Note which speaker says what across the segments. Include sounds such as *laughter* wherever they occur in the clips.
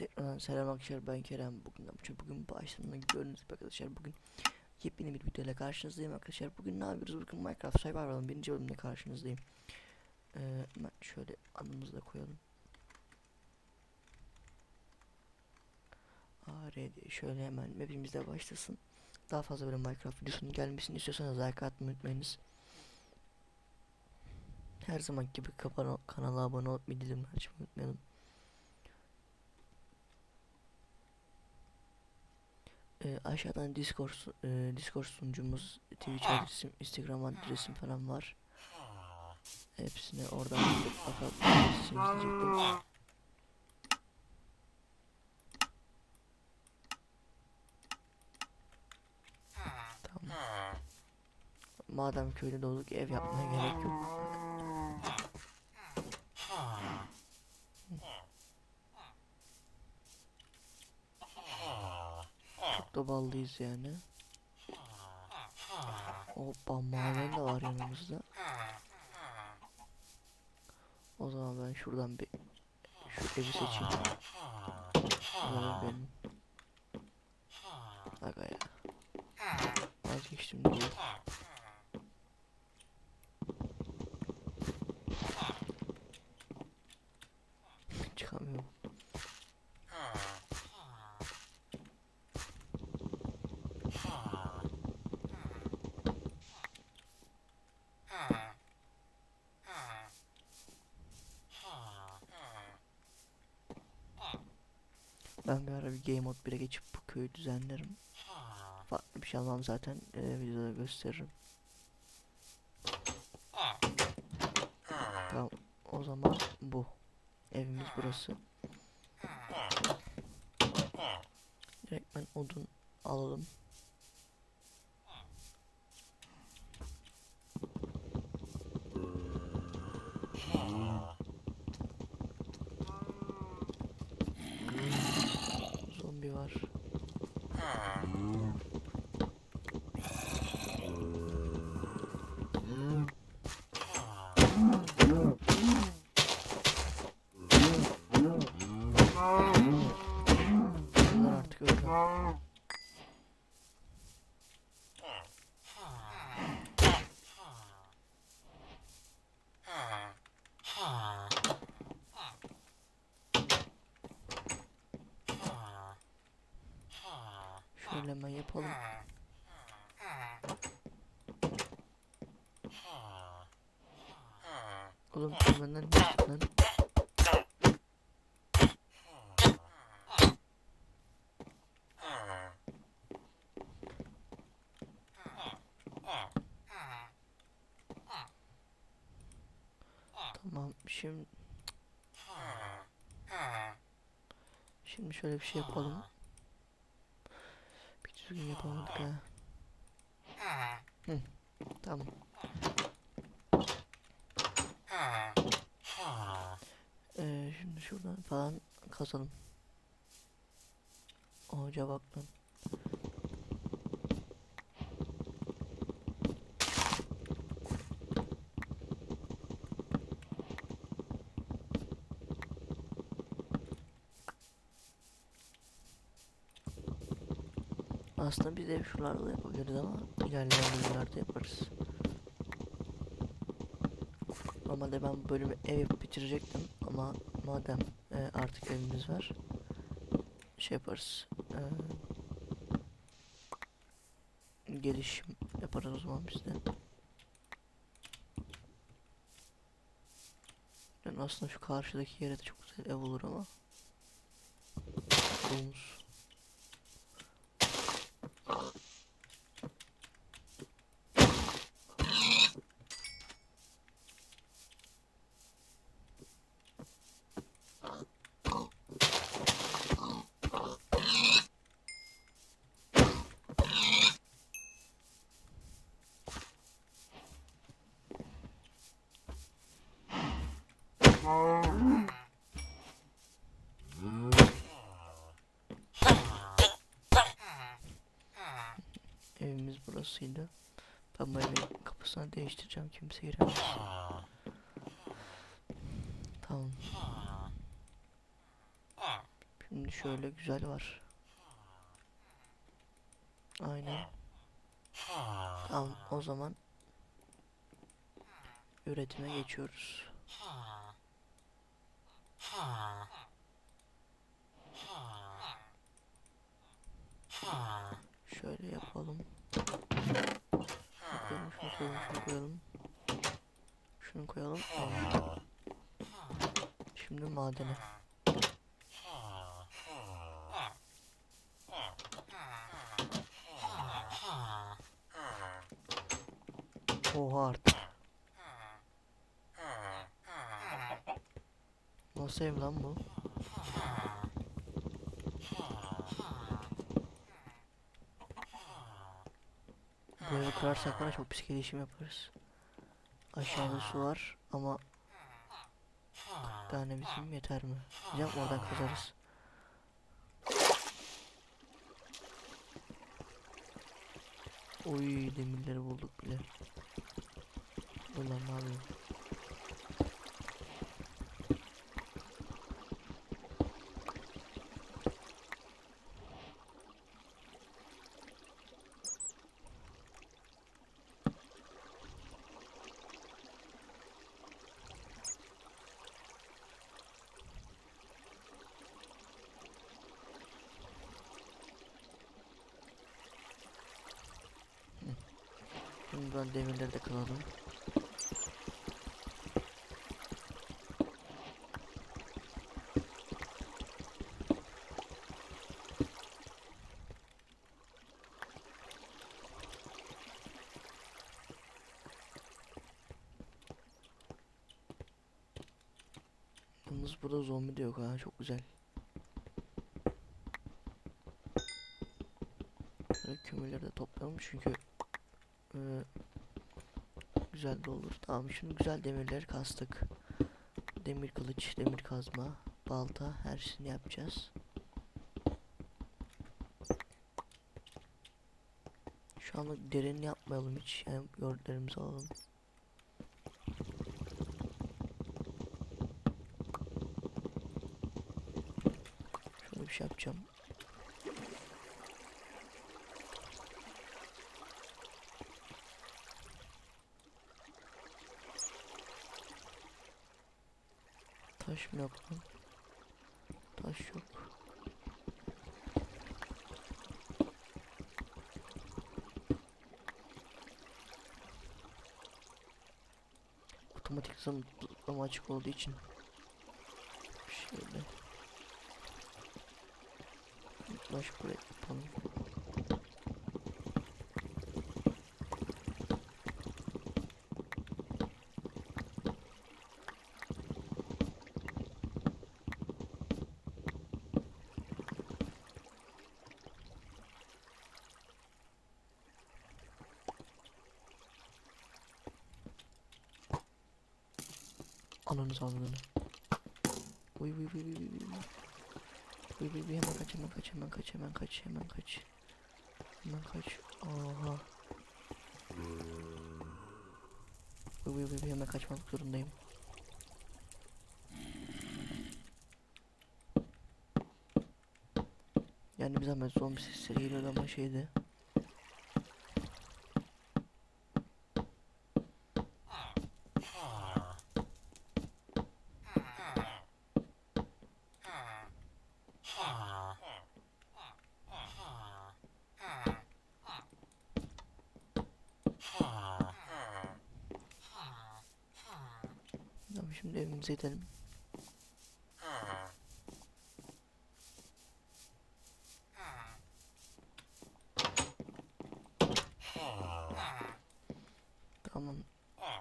Speaker 1: tekrardan selam arkadaşlar ben Kerem. Bugün yapacağım bugün başlamaya gidiyoruz arkadaşlar. Bugün yepyeni bir videoyla karşınızdayım arkadaşlar. Bugün ne yapıyoruz? Bugün Minecraft Survival'ın birinci bölümünde karşınızdayım. Ee, hemen şöyle adımızı da koyalım. ARD şöyle hemen map'imizde başlasın. Daha fazla böyle Minecraft videosunun gelmesini istiyorsanız like atmayı unutmayınız. Her zaman gibi kanala abone olup bildirimleri açmayı unutmayalım Ee, aşağıdan Discord e, Discord sunucumuz, Twitch adresim, Instagram adresim falan var. Hepsine oradan gidip bakabilirsiniz. Madem köyde doğduk ev yapmaya gerek yok. Ballıyız yani. Hoppa maden de var yanımızda. O zaman ben şuradan bir şu evi seçeyim. Böyle benim. Aga ya. Vazgeçtim diyor. Ben bir ara bir game mode 1'e geçip bu köyü düzenlerim. Farklı bir şey almam zaten e, videoda gösteririm. Tamam o zaman bu. Evimiz burası. Direkt ben odun alalım. Zombi var. Bunlar artık öldü. Şöyle hemen yapalım. Oğlum sen benden ne istiyorsun lan? Tamam şimdi Şimdi şöyle bir şey yapalım. Bir düzgün yapamadık ha. Hı, tamam. Ee, şimdi şuradan falan kazalım. Hoca bak Aslında biz ev şuralarda da yapabiliriz ama ilerleyen bölümlerde yaparız. Normalde ben bu bölümü ev yapıp bitirecektim ama madem e, artık evimiz var şey yaparız. E, gelişim yaparız o zaman biz de. Yani aslında şu karşıdaki yere de çok güzel ev olur ama. Domuz. Evimiz burasıydı. Ben evin kapısını değiştireceğim kimse giremez. Tamam. Şimdi şöyle güzel var. Aynen. Tamam o zaman üretime geçiyoruz. Şöyle yapalım. Şunu koyalım, şunu koyalım. Şimdi madene. Oha artık. Nasıl ev lan bu? Kurarsak bana çok pis gelişim yaparız. Aşağıda su var ama 40 tane bizim yeter mi? Diyeceğim oradan kazarız. Oy demirleri bulduk bile. Ulan ne yapayım? Ben demirleri de kıralım. Yalnız burada zombi de yok ha çok güzel. Kömürleri de toplayalım çünkü ee, güzel de olur. Tamam şimdi güzel demirleri kastık. Demir kılıç, demir kazma, balta her şeyini yapacağız. Şu anlık derin yapmayalım hiç. Yani gördüklerimizi alalım. Şöyle bir şey yapacağım. Taş mı yok lan? Taş yok. Otomatik zıplama açık olduğu için şöyle baş buraya yapalım. Ananı sağlığını. Uy uy uy uy uy uy. Uy uy uy hemen kaç hemen kaç hemen kaç hemen kaç hemen kaç. Hemen kaç. Aha. Uy uy uy uy hemen kaçmak zorundayım. Yani bir zahmet zombi sesleri geliyordu ama şeydi. Tamam şimdi evimize gidelim. Tamam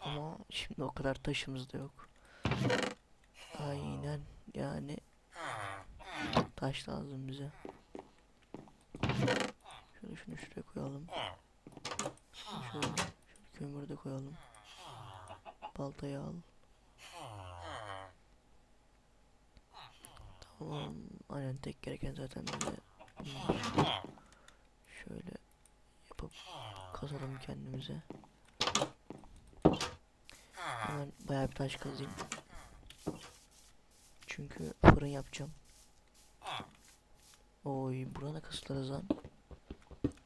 Speaker 1: ama şimdi o kadar taşımız da yok. Aynen yani taş lazım bize. Şöyle şunu şuraya koyalım. Şöyle, şöyle kömürü de koyalım. Baltayı al. Tamam. Aynen tek gereken zaten bize bunlar. Şöyle yapıp kazalım kendimize. Hemen bayağı bir taş kazayım. Çünkü fırın yapacağım. Oy burada kısıtlarız lan.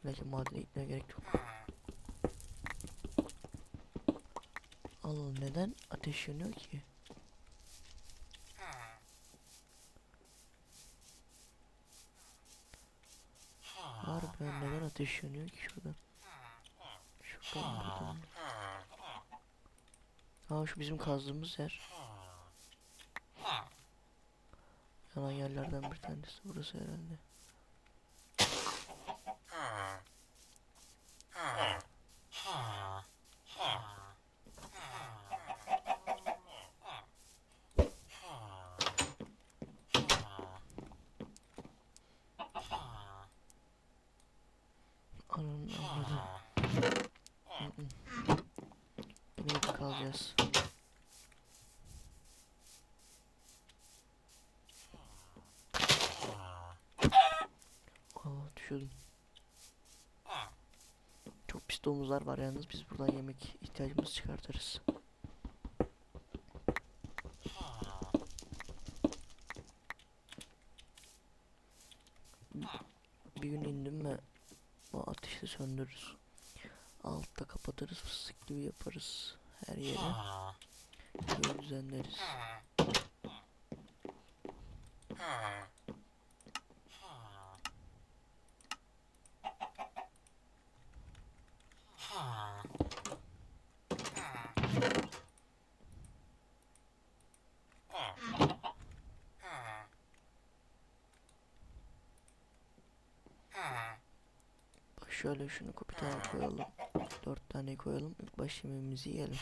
Speaker 1: Lakin madene gitmeye gerek yok. Allah neden ateş yanıyor ki? Harbiden neden ateş yanıyor ki şurada? Şuradan buradan. Aa şu bizim kazdığımız yer. Yanan yerlerden bir tanesi burası herhalde. Düşüyordum. Çok pis domuzlar var yalnız biz buradan yemek ihtiyacımızı çıkartırız. Bir gün indim mi o ateşi söndürürüz. Altta kapatırız fıstık gibi yaparız her yere. Böyle düzenleriz. Bak şöyle şunu bir tane koyalım. Dört tane koyalım. İlk baş yemeğimizi yiyelim.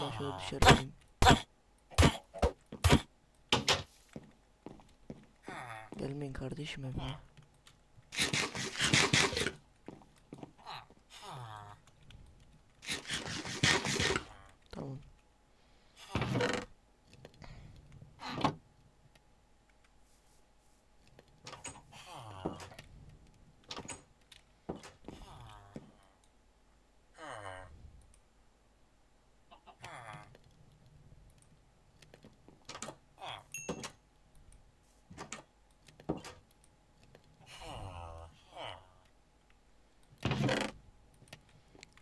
Speaker 1: Ben şöyle dışarı ineyim. Gelmeyin kardeşim evime. Tamam.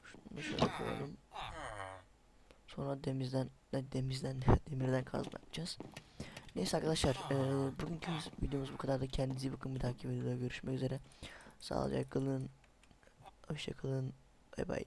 Speaker 1: Şunu da şöyle koyalım. Sonra demizden, de- demizden, *laughs* demirden kazma. Neyse arkadaşlar, eee bugünkü videomuz bu kadar da kendinize iyi bakın. Bir dahaki videoda görüşmek üzere. Sağlıcakla kalın. Hoşça kalın. Bay bay.